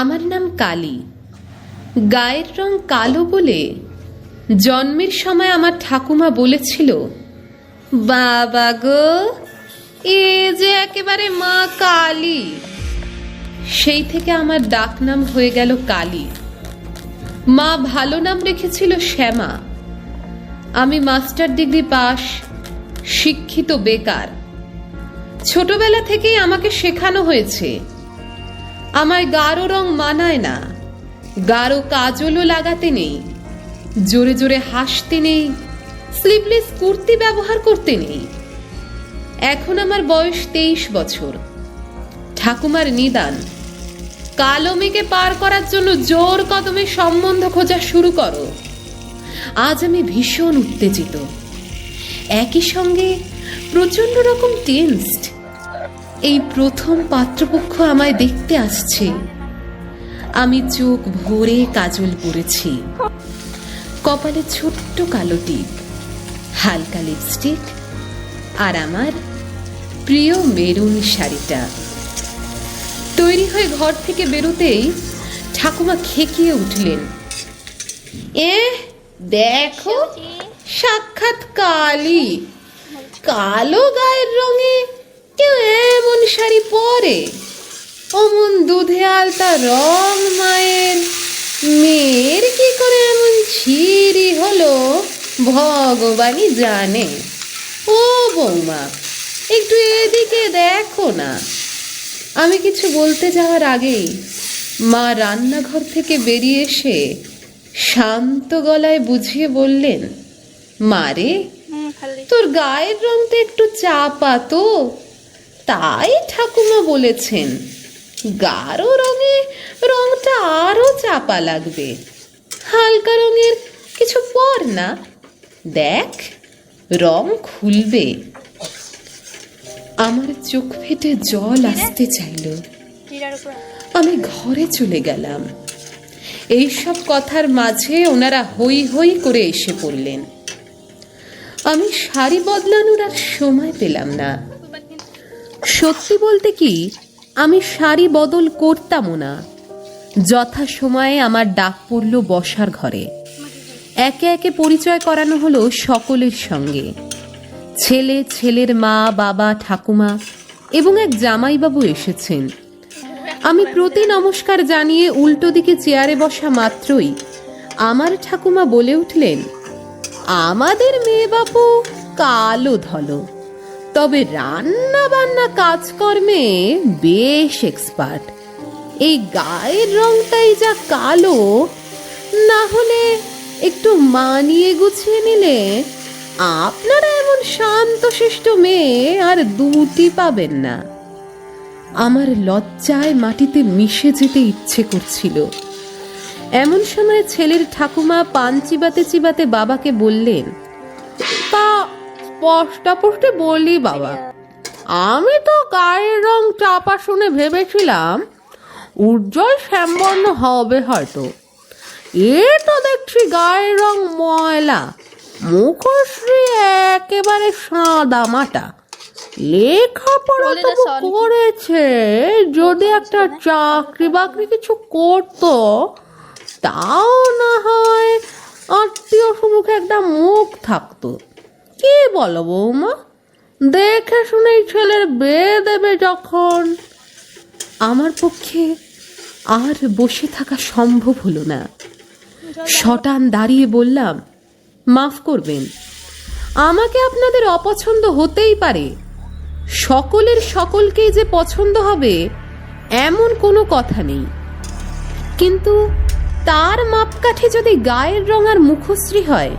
আমার নাম কালী। গায়ের রং কালো বলে জন্মের সময় আমার ঠাকুমা বলেছিল, বাবা গো, এ যে একেবারে মা কালী। সেই থেকে আমার ডাক নাম হয়ে গেল কালী। মা ভালো নাম রেখেছিল শ্যামা। আমি মাস্টার ডিগ্রি পাশ, শিক্ষিত বেকার। ছোটবেলা থেকেই আমাকে শেখানো হয়েছে আমায় গাঢ় রং মানায় না। গাঢ় কাজলও লাগাতে নেই। জোরে জোরে হাসতে নেই। স্লিভলেস কুর্তি ব্যবহার করতে নেই। এখন আমার বয়স তেইশ বছর। ঠাকুমার নিদান। কালো মেঘে পার করার জন্য জোর কদমে সম্বন্ধ খোঁজা শুরু করো। আজ আমি ভীষণ উত্তেজিত। একই সঙ্গে প্রচণ্ড রকম টেন্সড এই প্রথম পাত্রপক্ষ আমায় দেখতে আসছে। আমি চোখ ভরে কাজল পরেছি কপালে ছোট্ট কালো টিপ হালকা লিপস্টিক আর আমার প্রিয় মেরুন শাড়িটা। তৈরি হয়ে ঘর থেকে বেরোতেই ঠাকুমা খেকিয়ে উঠলেন। এ দেখো সাক্ষাৎ কালী কালো গায়ের রঙে কেউ এমন শাড়ি পরে? অমন দুধে আলতা রং মায়ের। মেয়ের কি করে এমন ছিরি হলো? ভগবানই জানে। ও বৌমা একটু এদিকে দেখো না। আমি কিছু বলতে যাওয়ার আগেই মা রান্নাঘর থেকে বেরিয়ে এসে শান্ত গলায় বুঝিয়ে বললেন মারে তোর গায়ের রং তো একটু চাপা তো তাই ঠাকুমা বলেছেন গাঢ় রঙে রংটা আরও চাপা লাগবে। হালকা রঙের কিছু পর না দেখ রং খুলবে। আমার চোখ ফেটে জল আসতে চাইলো। আমি ঘরে চলে গেলাম। এইসব কথার মাঝে ওনারা হই হই করে এসে পড়লেন। আমি শাড়ি বদলানোর আর সময় পেলাম না। সত্যি বলতে কি, আমি শাড়ি বদল করতামও না। যথা সময়ে আমার ডাক পড়ল বসার ঘরে। একে একে পরিচয় করানো হলো সকলের সঙ্গে। ছেলে, ছেলের মা, বাবা, ঠাকুমা এবং এক জামাইবাবু এসেছেন। আমি প্রতি নমস্কার জানিয়ে উল্টো দিকে চেয়ারে বসা মাত্রই আমার ঠাকুমা বলে উঠলেন, আমাদের মেয়ে বাপু কালো ধলো। তবে রান্না বান্না কাজকর্মে বেশ এক্সপার্ট এই গায়ের রংটাই যা কালো, না হলে একটু মানিয়ে গুছিয়ে নিলে আপনারা এমন শান্তশিষ্ট মেয়ে আর দুটি পাবেন না। আমার লজ্জায় মাটিতে মিশে যেতে ইচ্ছে করছিল। এমন সময় ছেলের ঠাকুমা পান চিবাতে চিবাতে বাবাকে বললেন তা স্পষ্টাপষ্টে বলি বাবা। আমি তো গায়ের রং চাপা শুনে ভেবেছিলাম উজ্জ্বল শ্যামবর্ণ হবে হয়তো। এ তো দেখছি গায়ের রং ময়লা মুখশ্রী একেবারে সাদা মাটা। লেখাপড়া তো করেছে যদি একটা চাকরি বাকরি কিছু করতো তাও না হয় আত্মীয় সম্মুখে একটা মুখ থাকতো। বলো বৌমা? দেখে শুনেই ছেলের বিয়ে দেবে যখন। আমার পক্ষে আর বসে থাকা সম্ভব হলো না। শটান দাঁড়িয়ে বললাম, মাফ করবেন, আমাকে আপনাদের অপছন্দ হতেই পারে। সকলের সকলকেই যে পছন্দ হবে, এমন কোনো কথা নেই। কিন্তু তার মাপকাঠি যদি গায়ের রং আর মুখশ্রী হয়,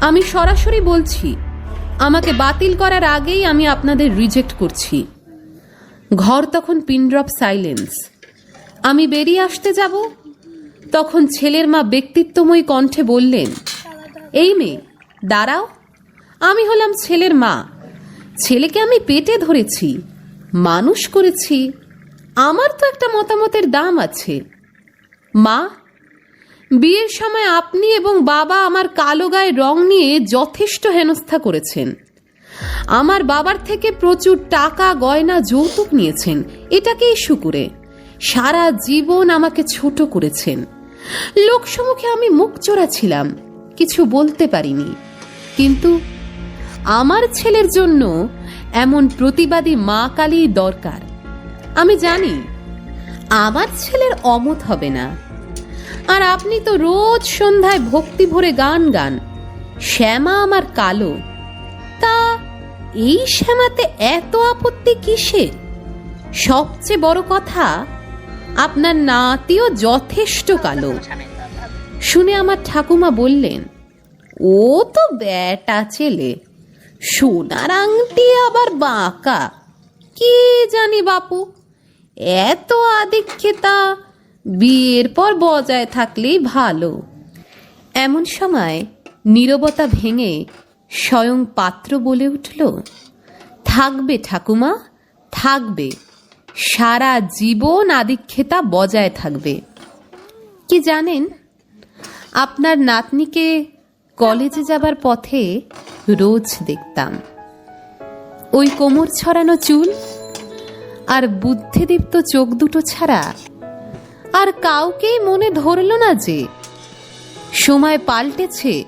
আমি সরাসরি বলছি আমাকে বাতিল করার আগেই আমি আপনাদের রিজেক্ট করছি। ঘর তখন পিনড্রপ সাইলেন্স। আমি বেরিয়ে আসতে যাব? তখন ছেলের মা ব্যক্তিত্বময় কণ্ঠে বললেন, এই মেয়ে, দাঁড়াও। আমি হলাম ছেলের মা। ছেলেকে আমি পেটে ধরেছি, মানুষ করেছি। আমার তো একটা মতামতের দাম আছে। মা বিয়ের সময় আপনি এবং বাবা আমার কালো গায়ে রং নিয়ে যথেষ্ট হেনস্থা করেছেন। আমার বাবার থেকে প্রচুর টাকা, গয়না, যৌতুক নিয়েছেন। এটাকেই শুকুরে। সারা জীবন আমাকে ছোট করেছেন। লোকসমুখে আমি মুখ চোরা ছিলাম, কিছু বলতে পারিনি। কিন্তু আমার ছেলের জন্য এমন প্রতিবাদী মা কালী দরকার। আমি জানি, আমার ছেলের অমত হবে না। আর আপনি তো রোজ সন্ধ্যায় ভক্তি ভরে গান গান। শ্যামা আমার কালো। তা এই শ্যামাতে এত আপত্তি কিসের সবচেয়ে বড় কথা, আপনার নাতিও যথেষ্ট কালো। শুনে আমার ঠাকুমা বললেন, ও তো ব্যাটা ছেলে, সোনার আংটি আবার বাঁকা। কে জানি বাপু, এত আদিক্ষেতা বিয়ের পর বজায় থাকলেই ভালো। এমন সময় নীরবতা ভেঙে স্বয়ং পাত্র বলে উঠল, থাকবে ঠাকুমা, থাকবে। সারা জীবন আদিক্ষেতা বজায় থাকবে। কি জানেন, আপনার নাতনিকে কলেজে যাবার পথে রোজ দেখতাম। ওই কোমর ছড়ানো চুল আর বুদ্ধিদীপ্ত চোখ দুটো ছাড়া আর কাউকেই মনে ধরল না যে সময় পাল্টেছে।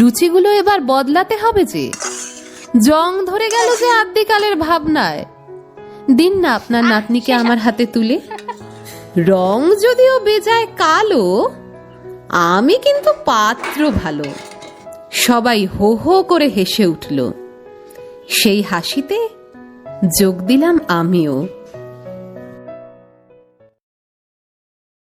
রুচিগুলো এবার বদলাতে হবে যে। জং ধরে গেল যে আদ্যিকালের ভাবনায়। দিন না আপনার নাতনিকে আমার হাতে তুলে। রং যদিও বেজায় কালো আমি কিন্তু পাত্র ভালো। সবাই হো হো করে হেসে উঠল। সেই হাসিতে যোগ দিলাম আমিও।